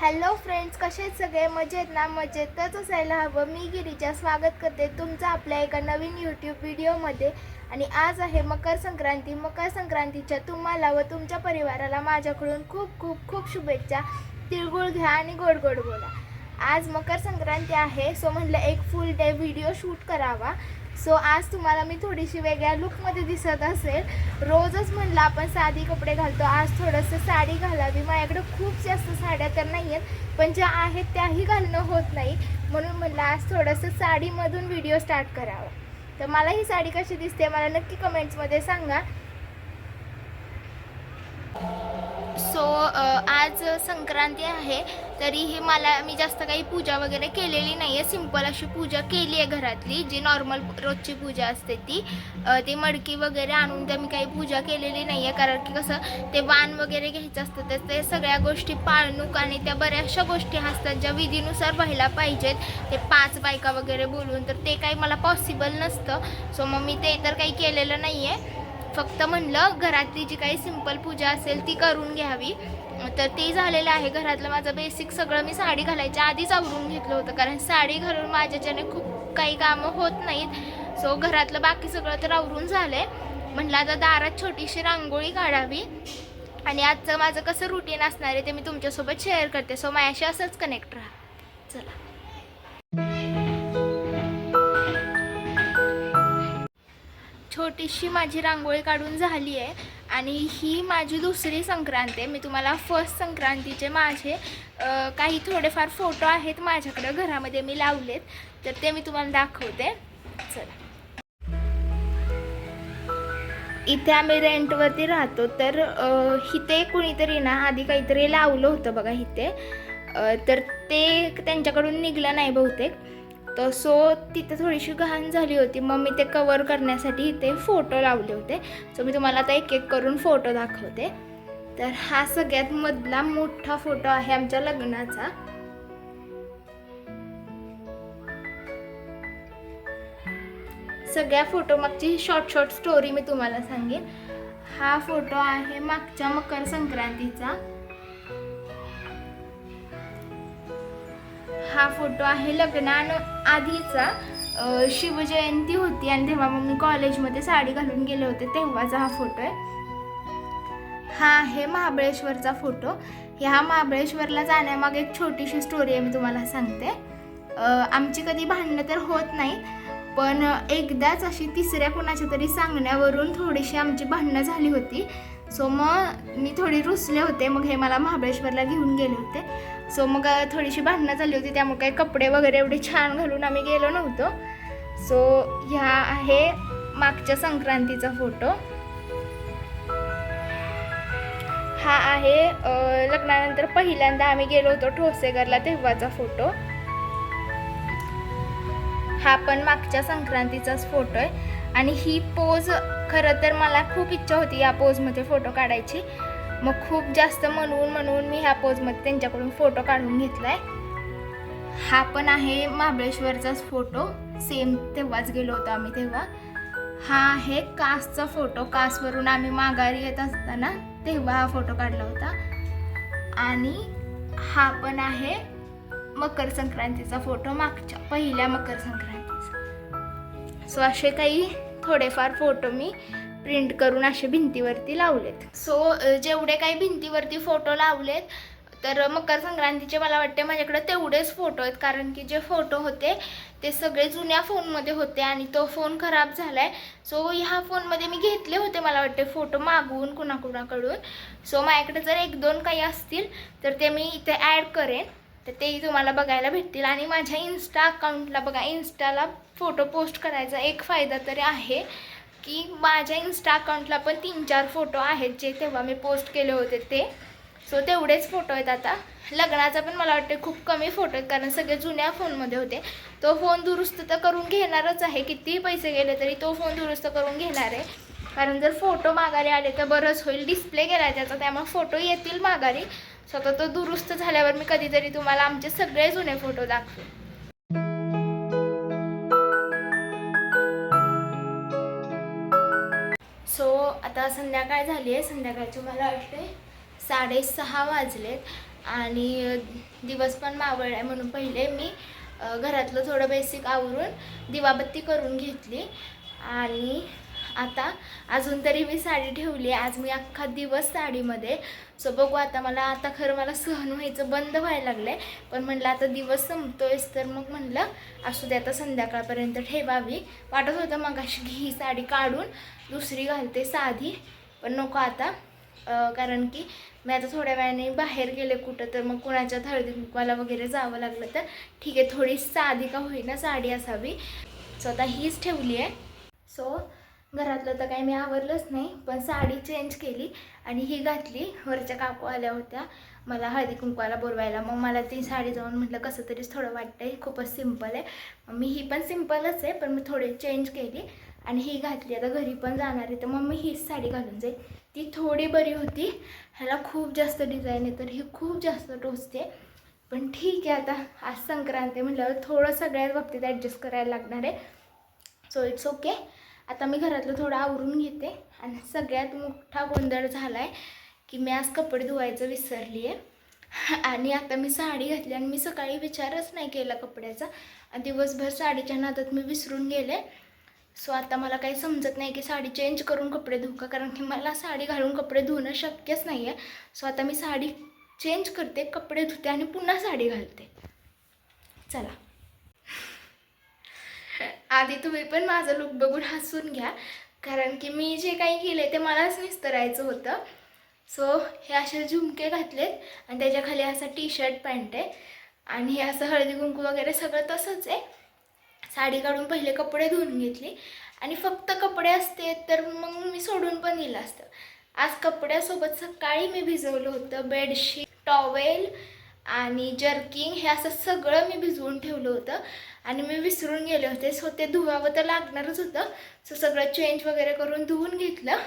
Hello friends कसे आहेत सगळे? मजेत ना? मजेतच असायला हवं. मी गिरीजा स्वागत करते तुमचं आपल्या एका नवीन यूट्यूब व्हिडिओमध्ये आणि आज आहे मकर संक्रांती. मकर संक्रांतीच्या तुम्हाला व तुमच्या परिवाराला माझ्याकडून खूप खूप खूप शुभेच्छा. तिळगुळ घ्या आणि गोड गोड बोला. आज मकर संक्रांती आहे सो म्हटलं एक फुल डे व्हिडिओ शूट करावा. सो आज तुम्हाला मी थोडीशी वेगळ्या लुकमध्ये दिसत असेल. रोजच म्हणलं आपण साधी कपडे घालतो. आज थोडंसं साडी घालावी. माझ्याकडे खूप जास्त साड्या तर नाही आहेत पण ज्या आहेत त्याही घालणं होत नाही. म्हणून म्हणलं आज थोडंसं साडीमधून व्हिडिओ स्टार्ट करावा. तर मला ही साडी कशी दिसते मला नक्की कमेंट्समध्ये सांगा. सो आज संक्रांती आहे. तरीही मला मी जास्त काही पूजा वगैरे केलेली नाही आहे सिंपल अशी पूजा केली आहे घरातली जी नॉर्मल रोजची पूजा असते ती. ती मडकी वगैरे आणून त्या मी काही पूजा केलेली नाही आहे कारण की कसं ते वाण वगैरे घ्यायचं असतं तर ते सगळ्या गोष्टी पाळणूक आणि त्या बऱ्याचशा गोष्टी असतात ज्या विधीनुसार व्हायला पाहिजेत. ते पाच बायका वगैरे बोलून तर ते काही मला पॉसिबल नसतं. सो मग मी ते तर काही केलेलं नाही आहे फक्त म्हणलं घरातली जी काही सिंपल पूजा असेल ती करून घ्यावी. तर ते झालेलं आहे घरातलं माझं बेसिक सगळं मी साडी घालायच्या आधीच आवरून घेतलं होतं. कारण साडी घालून माझ्याच्याने खूप काही कामं होत नाहीत. सो घरातलं बाकी सगळं तर आवरून झालं आहे म्हटलं आता दारात छोटीशी रांगोळी काढावी. आणि आजचं माझं कसं रुटीन असणार आहे ते मी तुमच्यासोबत शेअर करते. सो माझ्याशी असंच कनेक्ट राहा. चला. छोटीशी माझी रांगोळी काढून झाली आहे आणि ही माझी दुसरी संक्रांत आहे. मी तुम्हाला फर्स्ट संक्रांतीचे माझे काही थोडेफार फोटो आहेत माझ्याकडं घरामध्ये मी लावलेत. तर ते मी तुम्हाला दाखवते. चला. इथे आम्ही रेंटवरती राहतो तर इथे कुणीतरी ना आधी काहीतरी लावलं होतं बघा इथे. तर ते त्यांच्याकडून निघलं नाही बहुतेक. तर सो तिथे थोडीशी घाण झाली होती. मग मी ते कवर करण्यासाठी इथे फोटो लावले होते. सो मी तुम्हाला आता एक एक करून फोटो दाखवते. तर हा सगळ्यात मधला मोठा फोटो आहे आमच्या लग्नाचा. सगळ्या फोटो मागची शॉर्ट शॉर्ट स्टोरी मी तुम्हाला सांगेन. हा फोटो आहे मागच्या मकर संक्रांतीचा. हा फोटो आहे लग्नान आधीचा शिवजयंती होती आणि तेव्हा मग मी कॉलेजमध्ये साडी घालून गेले होते तेव्हाचा हा फोटो आहे. हा आहे महाबळेश्वरचा फोटो. ह्या महाबळेश्वरला जाण्यामागे एक छोटीशी स्टोरी आहे मी तुम्हाला सांगते. आमची कधी भांडणं तर होत नाही पण एकदाच अशी तिसऱ्या कोणाच्या तरी सांगण्यावरून थोडीशी आमची भांडणं झाली होती. सो मग मी थोडी रुसले होते मग हे मला महाबळेश्वरला घेऊन गेले होते. सो मग थोडीशी भांडणं झाली होती त्यामुळे काही कपडे वगैरे एवढे छान घालून आम्ही गेलो नव्हतो. सो ह्या आहे मागच्या संक्रांतीचा फोटो. हा आहे लग्नानंतर पहिल्यांदा आम्ही गेलो होतो ठोसेघरला तेव्हाचा फोटो. हा पण मागच्या संक्रांतीचाच फोटो आहे. आणि ही पोज खरं तर मला खूप इच्छा होती या पोजमध्ये फोटो काढायची. मग खूप जास्त म्हणून म्हणून मी ह्या पोजमध्ये त्यांच्याकडून फोटो काढून घेतलाय. हा पण आहे महाबळेश्वरचाच फोटो. सेम तेव्हाच गेलो होतो आम्ही तेव्हा. हा आहे कासचा फोटो. कासवरून आम्ही माघारी येत असताना तेव्हा हा फोटो काढला होता. आणि हा पण आहे मकर संक्रांतीचा फोटो मागच्या पहिल्या मकर संक्रांतीचा. सो असे काही थोडेफार फोटो मी प्रिंट करून असे भिंतीवरती लावलेत. सो जेवढे काही भिंतीवरती फोटो लावलेत तर मकर संक्रांतीचे मला वाटते माझ्याकडे तेवढेच फोटो आहेत. कारण की जे फोटो होते ते सगळे जुन्या फोनमध्ये होते आणि तो फोन खराब झाला आहे सो ह्या फोनमध्ये मी घेतले होते मला वाटते फोटो मागवून कुणाकुणाकडून. सो माझ्याकडे जर एक दोन काही असतील तर ते मी इथे ॲड करेन. तर तेही तुम्हाला बघायला भेटतील. आणि माझ्या इन्स्टा अकाउंटला बघा इन्स्टाला फोटो पोस्ट करायचा एक फायदा तरी आहे. की माझ्या इन्स्टा अकाउंटला पण तीन चार फोटो आहेत जे तेव्हा मी पोस्ट केले होते ते. सो तेवढेच फोटो आहेत आता. लग्नाचा पण मला वाटते खूप कमी फोटो आहेत कारण सगळे जुन्या फोनमध्ये होते. तो फोन दुरुस्त तर करून घेणारच आहे. कितीही पैसे गेले तरी तो फोन दुरुस्त करून घेणार आहे. कारण जर फोटो माघारी आले तर बरंच होईल. डिस्प्ले गेला त्याचा त्यामुळे फोटो येतील माघारी. स्वतः तो दुरुस्त झाल्यावर मी कधीतरी तुम्हाला आमचे सगळे जुने फोटो दाखवेन. आता संध्याकाळ झाली आहे. संध्याकाळचे मला वाटते साडेसहा वाजलेत आणि दिवस पण मावळ आहे म्हणून पहिले मी घरातलं थोडं बेसिक आवरून दिवाबत्ती करून घेतली आणि आता अजून तरी मी साडी ठेवली आहे. आज मी अख्खा दिवस साडीमध्ये. सो बघू आता मला आता खरं मला सहन व्हायचं बंद व्हायला लागलं आहे पण म्हणलं आता दिवस संपतोयस तर मग म्हणलं असू दे आता संध्याकाळपर्यंत ठेवावी. वाटत होतं मग अशी ही साडी काढून दुसरी घालते साधी. पण नको आता कारण की मी आता थोड्या वेळाने बाहेर गेले कुठं तर मग कुणाच्या हळदी कुंकवाला वगैरे जावं लागलं तर ठीक आहे थोडी साधी का होईना साडी असावी. सो आता हीच ठेवली आहे. सो घरातलं तर काही मी आवरलंच नाही पण साडी चेंज केली आणि ही घातली. वरच्या काकू आल्या होत्या. मला हळदी कुंकवाला बोलवायला. मग मला ती साडी जाऊन म्हटलं कसं तरीच थोडं वाटतंय खूपच सिंपल आहे. मग मी ही पण सिम्पलच आहे पण मी थोडी चेंज केली आणि ही घातली. आता घरी पण जाणार आहे तर मग मी हीच साडी घालून जाईल. ती थोडी बरी होती. ह्याला खूप जास्त डिझाईन आहे तर ही खूप जास्त टोचते पण ठीक आहे आता. आज संक्रांत आहे म्हटल्यावर थोडं सगळ्याच बाबतीत ॲडजस्ट करायला लागणार आहे. सो इट्स ओके आता मी घरातलं थोडं आवरून घेते. आणि सगळ्यात मोठा गोंधळ झाला आहे की मी आज कपडे धुवायचं विसरली आहे आणि आता मी साडी घातली आणि मी सकाळी विचारच नाही केला कपड्याचा. आणि दिवसभर साडीच्या नादात मी विसरून गेले. सो आता मला काही समजत नाही की साडी चेंज करून कपडे धुऊ का? कारण की मला साडी घालून कपडे धुणं शक्यच नाही आहे सो आता मी साडी चेंज करते कपडे धुते आणि पुन्हा साडी घालते. चला. आधी तुम्ही पण माझं लुक बघून हसून घ्या. कारण की मी जे काही केले ते मलाच निस्तरायचं होतं. सो हे असे झुमके घातलेत आणि त्याच्याखाली असा टी शर्ट पॅन्ट आहे. आणि हे असं हळदी कुंकू वगैरे सगळं तसंच आहे. साडी काढून पहिले कपडे धुवून घेतली. आणि फक्त कपडे असते तर मग मी सोडून पण दिलं असतं. आज कपड्यासोबत सकाळी मी भिजवलं होतं. बेडशीट टॉवेल आणि जर्किंग हे असं सगळं मी भिजवून ठेवलं होतं. आणि मी विसरून गेले होते. सो ते धुवावं तर लागणारच होतं. सो सगळं चेंज वगैरे करून धुवून घेतलं.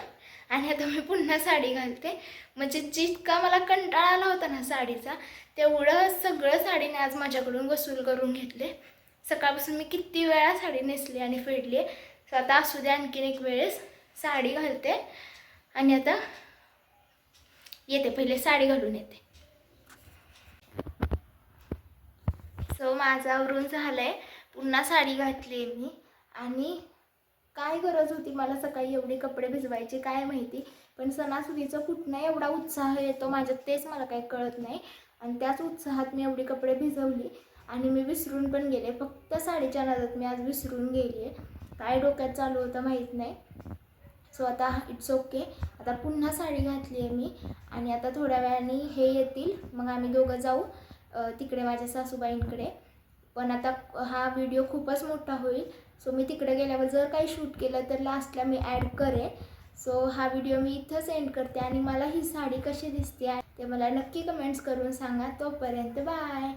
आणि आता मी पुन्हा साडी घालते. म्हणजे जितका मला कंटाळा आला होता ना साडीचा तेवढं सगळं साडीने आज माझ्याकडून वसूल करून घेतले. सकाळपासून मी किती वेळा साडी नेसली आणि फेडली. आहे सो आता असू दे आणखीन एक वेळेस साडी घालते. आणि आता येते पहिले साडी घालून येते. सो माझं आवरून झालं आहे पुन्हा साडी घातली आहे मी. आणि काय गरज होती मला सकाळी एवढे कपडे भिजवायचे काय माहिती? पण सणासुदीचा कुठनं एवढा उत्साह येतो माझ्यात तेच मला काही कळत नाही. आणि त्याच उत्साहात मी एवढी कपडे भिजवली आणि मी विसरून पण गेले. फक्त साडीच्या नादात मी आज विसरून गेली आहे काय डोक्यात चालू होतं माहीत नाही. सो आता इट्स ओके. आता पुन्हा साडी घातली आहे मी. आणि आता थोड्या वेळाने हे येतील. मग आम्ही दोघं जाऊ. तिकडे माझ्या सासूबाईंकडे. पण आता हा व्हिडिओ खूपच मोठा होईल. सो मी तिकडे गेल्यावर जर काही शूट केलं तर लास्टला मी ॲड करेन. सो हा व्हिडिओ मी इथं सेंड करते आणि मला ही साडी कशी दिसते आहे ते मला नक्की कमेंट्स करून सांगा. तोपर्यंत बाय